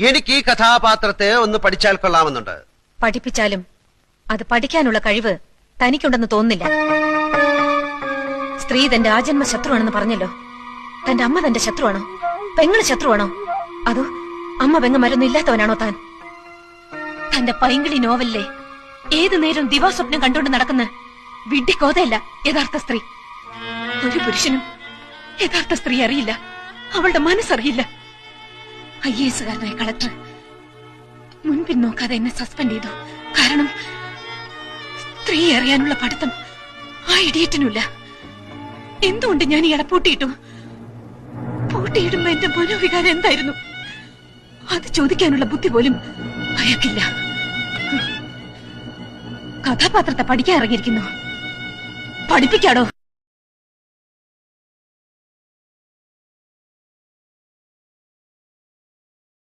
എനിക്ക് ഈ കഥാപാത്രത്തെ ഒന്ന് പഠിച്ചാൽ കൊള്ളാമെന്നുണ്ട്. പഠിപ്പിച്ചാലും അത് പഠിക്കാനുള്ള കഴിവ് തനിക്കുണ്ടെന്ന് തോന്നുന്നില്ല. സ്ത്രീ തന്റെ ആജന്മ ശത്രുവാണെന്ന് പറഞ്ഞല്ലോ. തന്റെ അമ്മ തന്റെ ശത്രുവാണോ? പെങ്ങൾ ശത്രുവാണോ? അതോ അമ്മ പെങ്ങ പെങ്ങന്മാരൊന്നും ഇല്ലാത്തവനാണോ താൻ? തന്റെ പൈങ്കിളി നോവലിലെ ഏതു നേരം ദിവാസ്വപ്നം കണ്ടുകൊണ്ട് നടക്കുന്ന വിഡ്ഢിക്കോതയല്ല യഥാർത്ഥ സ്ത്രീ. ഒരു പുരുഷനും യഥാർത്ഥ സ്ത്രീ അറിയില്ല. അവളുടെ മനസ്സറിയില്ല. ഐ എ എസുകാരനായ കളക്ടർ. മുൻപിൻ നോക്കാതെ എന്നെ സസ്പെൻഡ് ചെയ്തു. കാരണം സ്ത്രീ അറിയാനുള്ള പഠിത്തം ആ ഇടിയറ്റിനുമില്ല. എന്തുകൊണ്ട് ഞാൻ ഇയാളെ പൂട്ടിയിട്ടു? പൂട്ടിയിടുമ്പോ എന്റെ മനോവികാരം എന്തായിരുന്നു? അത് ചോദിക്കാനുള്ള ബുദ്ധി പോലും അയാൾക്കില്ല. കഥാപാത്രത്തെ പഠിക്കാൻ ഇറങ്ങിയിരിക്കുന്നു. പഠിപ്പിക്കാടോ?